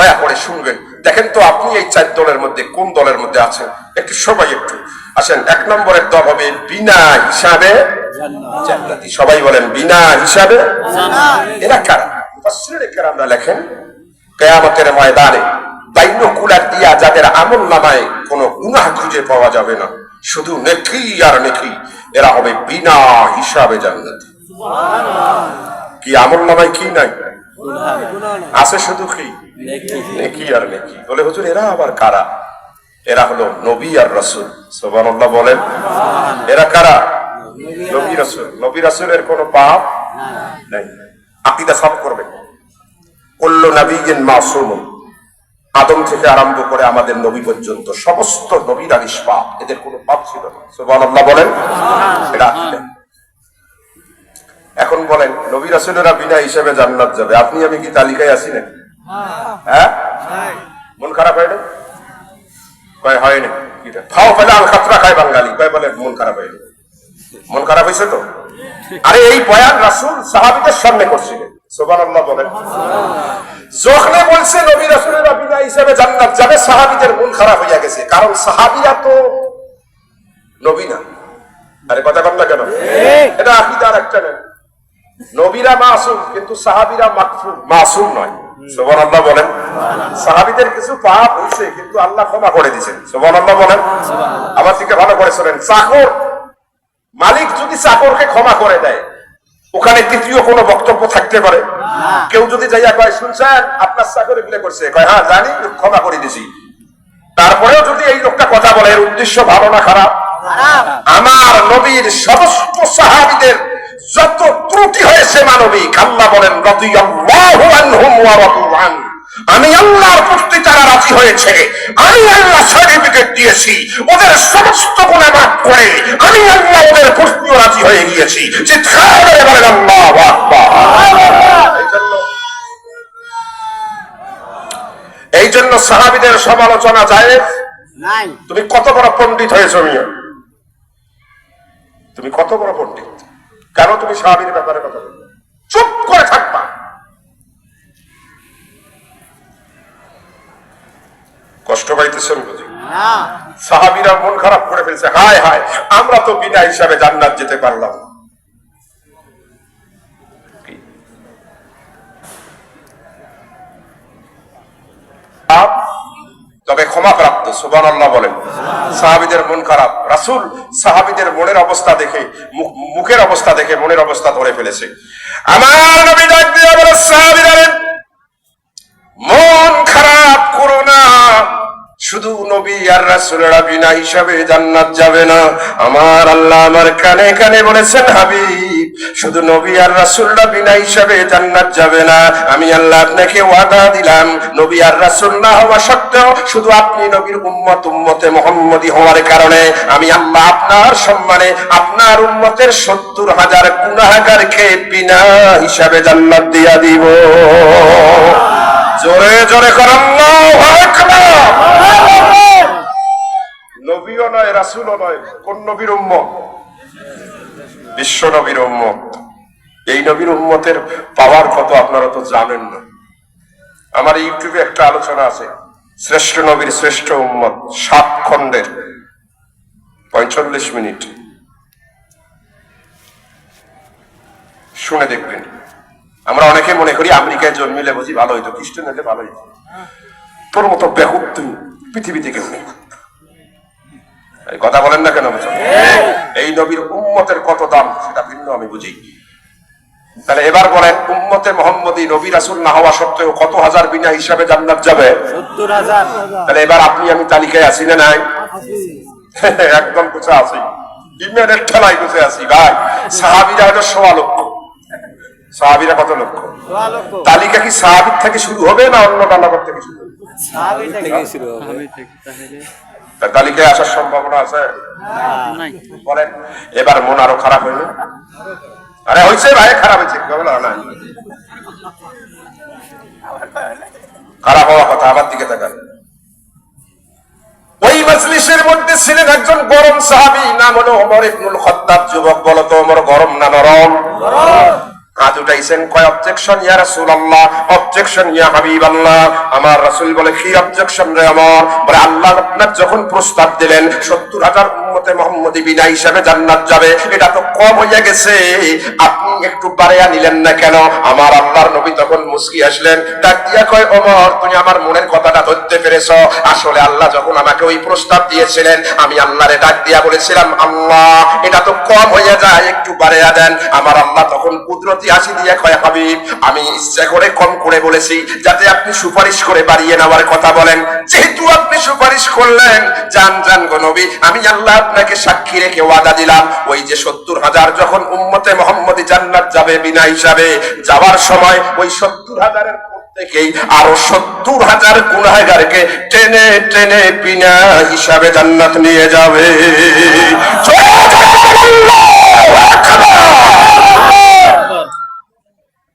দয়া করে শুনবেন। দেখেন তো আপনি এই চার দলের মধ্যে কোন দলের মধ্যে আছেন? একটু সবাই একটু। আসেন এক নম্বরের দল হবে বিনা হিসাবে জান্নাতি। সবাই বলেন বিনা হিসাবে এরা কারা? কেরামরা লেখেন কেয়ামতের ময়দানে বাইন্য কুলার দিয়া যাদের আমল নামায় কোনো গুনাহ খুঁজে পাওয়া যাবে না। শুধু নেকি আর নেকি এরা হবে বিনা হিসাবে জান্নাতি। কি আমল নামায় কি নাই। আছে শুধু কি? নেকি। আর নেকি। বলে হুজুর এরা আবার কারা? এরা হলো নবী আর রসুল। সোবানুল্লাহ বলেন এরা কারা? নবী রসুল। নবী রসুলের কোনো পাপ নাই। আকিদা সব করবে। কল্ল নবীন মাসুম আদম থেকে আরম্ভ করে আমাদের নবী পর্যন্ত সমস্ত নবীরা পাপ এদের কোনো পাপ ছিল না। সোবানুল্লাহ বলেন এটা আকিদা এখন বলেন নবী রাসুলেরা বিনা হিসেবে জান্নাত যাবে। আপনি আমি কি তালিকায় আছি না হ্যাঁ? মন খারাপ হয় না কয় হয় না কিটা খাও পেলে আল খাতরা খায় বাঙালি। কয় বলে মন খারাপ হয়নি। মন খারাপ হয়েছে তো? আরে এই বয়ান রাসুল সাহাবিদের সামনে করছিলেন। সোবান আল্লাহ বলেন। যখন বলছে নবী রাসুলেরা বিনা হিসেবে জান্নাত যাবে সাহাবিদের মন খারাপ হইয়া গেছে। কারণ সাহাবিরা তো নবী না। আরে কথা কম না কেন? এটা আকিদার একটা নেন নবীরা মাসুম কিন্তু সাহাবিরা মাকফুর মাসুম নয়। সোবান আল্লাহ বলেন। সাহাবিদের কিছু পাপ হয়েছে কিন্তু আল্লাহ ক্ষমা করে দিয়েছেন। সোবান আল্লাহ বলেন আমার দিকে ভালো করে শোনেন। চাকর মালিক যদি চাকরকে ক্ষমা করে দেয় ওখানে তৃতীয় কোনো বক্তব্য থাকতে পারে। কেউ যদি যাইয়া কয় শুনছেন আপনার চাকর এগুলো করছে। কয় হ্যাঁ জানি ক্ষমা করে দিছি তারপরেও যদি এই লোকটা কথা বলে এর উদ্দেশ্য ভালো না খারাপ? আমার নবীর সমস্ত সাহাবিদের যত ত্রুটি হয়েছে মানবিক আল্লাহ বলেন আমি আল্লাহর প্রতি তারা রাজি হয়েছে আমি আল্লাহ সার্টিফিকেট দিয়েছি ওদের সমস্ত গুণা মাফ করে আমি আল্লাহ ওদের প্রতিও রাজি হয়ে গিয়েছি। যে বলেন আল্লাহু এই জন্য- সাহাবিদের সমালোচনা যায় তুমি কত বড় পণ্ডিত হয়েছ মিয়া? তুমি কত বড় পণ্ডিত? কেন তুমি সাহাবির ব্যাপারে কথা বলবে? চুপ করে থাকবা। কষ্ট পাইতেছেন বুঝি? না সাহাবিরা মন খারাপ করে ফেলছে। হায় হায় আমরা তো বিনা হিসাবে জান্নাত যেতে পারলাম না। ক্ষমা প্রাপ্ত সুবান আল্লাহ বলেন। সাহাবিদের মন খারাপ। রাসুল সাহাবিদের মনের অবস্থা দেখে, মুখ- মুখের অবস্থা দেখে মনের অবস্থা ধরে ফেলেছে। আমার নবী ডাক দিয়ে বলে শুধু নবী আর রাসূলেরা বিনা হিসাবে জান্নাত যাবে না। আমার আল্লাহ আমার কানে কানে বলেছেন, হাবিব, শুধু নবী আর রাসূলরা বিনা হিসাবে জান্নাত যাবে না। আমি আল্লাহ আপনাকে ওয়াদা দিলাম, নবী আর রাসূল না হওয়া সত্ত্বেও শুধু আপনি নবীর উম্মত উম্মতে মুহাম্মদী হওয়ার কারণে আমি আল্লাহ আপনার সম্মানে আপনার উম্মতের সত্তর হাজার গুনাহগারকে বিনা হিসাবে জান্নাত দিয়া দিব। জোরে জোরে কর, আল্লাহু আকবার। নবীও নয় নয়, কোন নবীর বিশ্ব নবীর এই নবীর উম্মতের পাওয়ার কত আপনারা তো জানেন না। আমার ইউটিউবে একটা আলোচনা আছে, শ্রেষ্ঠ নবীর শ্রেষ্ঠ উম্মত, সাত খণ্ডের। পঁয়তাল্লিশ মিনিট। শুনে দেখবেন। আমরা অনেকে মনে করি আমেরিকায় জন্মিলে বুঝি ভালো হইতো খ্রিস্টান হলে ভালো হইতো। তোর মতো বেহুদ তুই পৃথিবীতে কেউ নেই কথা বলেন না কেন এই নবীর উম্মতের কত দাম সেটা ভিন্ন আমি বুঝি। তাহলে এবার বলেন উম্মতে মোহাম্মদী নবী রাসুল না হওয়া সত্ত্বেও কত হাজার বিনা হিসাবে জান্নাত যাবে? তাহলে এবার আপনি আমি তালিকায় আছি না নাই? একদম কোথা আছি। ইমেনের ঠেলায় কোথায় আছি ভাই। সাহাবিরা হয়তো সোয়া লক্ষ সাহাবিরা কত লক্ষ? তালিকা কি সাহাবির থেকে শুরু হবে না অন্য ডালাগর থেকে শুরু হবে? তালিকায় আসার সম্ভাবনা আছে? বলেন এবার মন আরও খারাপ হইল আরে হয়েছে ভাই খারাপ হয়েছে না খারাপ হওয়া কথা আমার দিকে তাকান। ওই মজলিসের মধ্যে ছিলেন একজন গরম সাহাবী নাম হলো ওমর ইবনুল খত্তাব। যুবক বলো তো ওমর গরম না নরম। হাত উঠাইছেন কয় অবজেকশন ইয়া অবজেকশন ইয়া আমার রাসূল বলে, কি অবজেকশন রে আমার? বলে, আল্লাহ আপনার যখন প্রস্তাব দিলেন, সত্তর হাজার উম্মতে বিনা হিসাবে জান্নাত যাবে। এটা তো কম হইয়া গেছে। আপনি একটু বাড়াইয়া নিলেন না কেন? আমার আল্লাহর নবী তখন মুসকি আসলেন। ডাক কয়, ওমর, তুমি আমার মনের কথাটা ধরতে পেরেছ? আসলে আল্লাহ যখন আমাকে ওই প্রস্তাব দিয়েছিলেন, আমি আল্লাহরে ডাক দিয়া বলেছিলাম, আল্লাহ, এটা তো কম হয়ে যায়, একটু বাড়াইয়া দেন। আমার আল্লাহ তখন কুদরতি হাসি দিয়ে কয়, হাবিব, আমি ইচ্ছা করে কম করে বলেছি, যাতে আপনি সুপারিশ করে বাড়িয়ে নেওয়ার কথা বলেন। যেহেতু আপনি সুপারিশ করলেন, জান জান গো আমি আল্লাহ আপনাকে সাক্ষী রেখে ওয়াদা দিলাম। ওই যে সত্তর হাজার যখন উম্মতে মোহাম্মদী জান্নাত যাবে বিনা হিসাবে, যাওয়ার সময় ওই সত্তর হাজারের থেকেই আরও সত্তর হাজার গুনাহগারকে টেনে টেনে বিনা হিসাবে জান্নাত নিয়ে যাবে।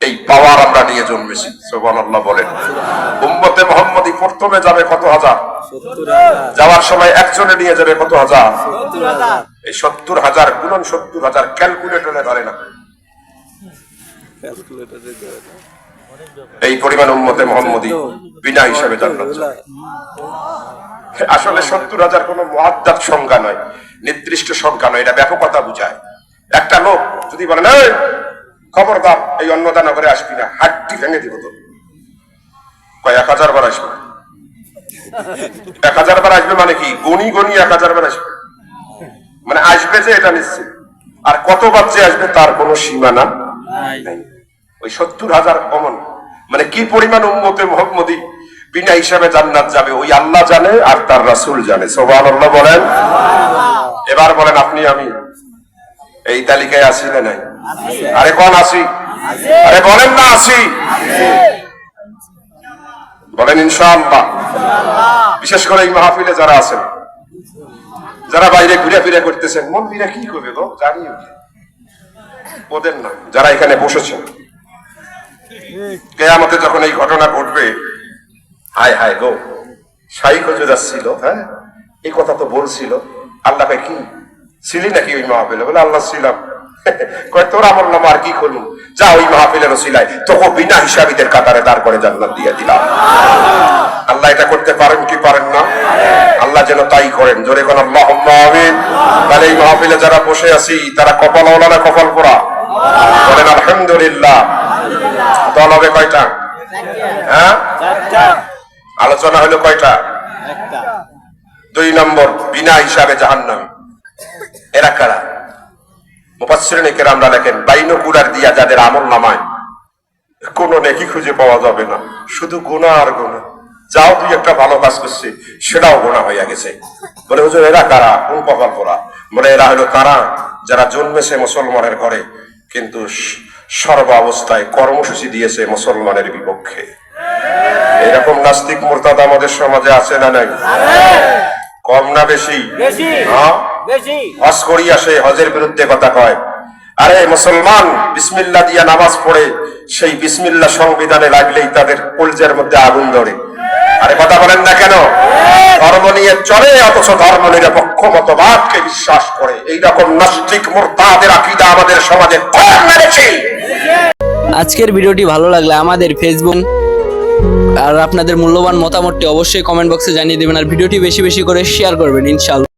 এই পাওয়ার আমরা নিয়ে জন্মেছি সোবান আল্লাহ বলেন। উম্মতে মোহাম্মদী প্রথমে যাবে কত হাজার? যাওয়ার সময় একজনে নিয়ে যাবে কত হাজার? এই সত্তর হাজার গুণন সত্তর হাজার ক্যালকুলেটরে ধরে না। এই পরিমাণ উম্মতে মোহাম্মদী বিনা হিসাবে জান্নাত আসলে সত্তর হাজার কোন মহাদ্দাত সংখ্যা নয় নির্দিষ্ট সংখ্যা নয় এটা ব্যাপকতা বুঝায়। একটা লোক যদি বলেন "এই, খবরদার এই অন্নদান করে আসবি না হাড্ডি ভেঙে দিব তো কয় এক হাজার বার আসবে। এক হাজার বার আসবে মানে কি? গণি গণি এক হাজার বার আসবে। মানে আসবে যে এটা নিশ্চিত। আর কত যে আসবে তার কোনো সীমানা নাই। ওই সত্তর হাজার কমন মানে কি পরিমাণ উম্মতে মোহাম্মদী? বিনা হিসাবে জান্নাত যাবে। ওই আল্লাহ জানে আর তার রাসূল জানে। সোবান আল্লাহ বলেন। এবার বলেন, আপনি, আমি এই তালিকায় আসি না নাই? আরে কোন আসি আরে বলেন না আসি বলেন ইনশাআল্লাহ। বিশেষ করে এই মাহফিলে যারা আছেন, যারা বাইরে ঘুরে ফিরে করতেছেন মন কি করবে গো? জানি ওদের না, যারা এখানে বসেছেন। কেয়ামতে যখন এই ঘটনা ঘটবে? হায় হায় গো। শাহী হজুর ছিল হ্যাঁ? এই কথা তো বলছিল। আল্লাহ কি? ছিলি নাকি ওই মাহফিলে? বলে, আল্লাহ ছিলাম। কয়, তোর আমল নামা আর কি যা ওই তোকে বিনা হিসাবিদের কাতারে তারপরে জান্নাত দিয়ে দিলাম। আল্লাহ এটা করতে পারেন কি পারেন না? আল্লাহ যেন তাই করেন। জোরে কোন আল্লাহ তাহলে এই মাহফিলে যারা বসে আছি, তারা কপাল ওলা না কপাল পোড়া বলেন, আলহামদুলিল্লাহ। দল হবে কয়টা? হ্যাঁ? আলোচনা হলো কয়টা? দুই নম্বর বিনা হিসাবে জাহান্নাম। এরা কারা? মুফাসসিরিনে কেরামরা লেখেন বাইনকুলার দিয়া যাদের আমল নামায় কোনো নেকি খুঁজে পাওয়া যাবে না। শুধু গুনাহ আর গুনাহ। যাও দুই একটা ভালো কাজ করছে সেটাও গোনা হইয়া গেছে। বলে হুজুর এরা কারা? কোন কপাল পোড়া বলে এরা হলো তারা যারা জন্মেছে মুসলমানের ঘরে কিন্তু স- সর্ব অবস্থায় কর্মসূচি দিয়েছে মুসলমানের বিপক্ষে। এরকম নাস্তিক মোরতাদ আমাদের সমাজে আছে না নাই? কম না বেশি? হজ করি আসে হজের বিরুদ্ধে কথা কয়। আরে মুসলমান বিসমিল্লা দিয়া নামাজ পড়ে সেই বিসমিল্লা সংবিধানে লাগলেই তাদের কলজের মধ্যে আগুন ধরে। আরে কথা বলেন না কেন? ধর্ম নিয়ে চলে, অথচ ধর্ম নিরপেক্ষ মতবাদকে বিশ্বাস করে। এইরকম নাস্তিক, মোরতাদের আকিদা আমাদের সমাজে কম মেরেছে আজকের ভিডিওটি ভালো লাগলে আমাদের ফেসবুক আর আপনাদের মূল্যবান মতামতটি অবশ্যই কমেন্ট বক্সে জানিয়ে দেবেন, আর ভিডিওটি বেশি বেশি করে শেয়ার করবেন, ইনশাআল্লাহ।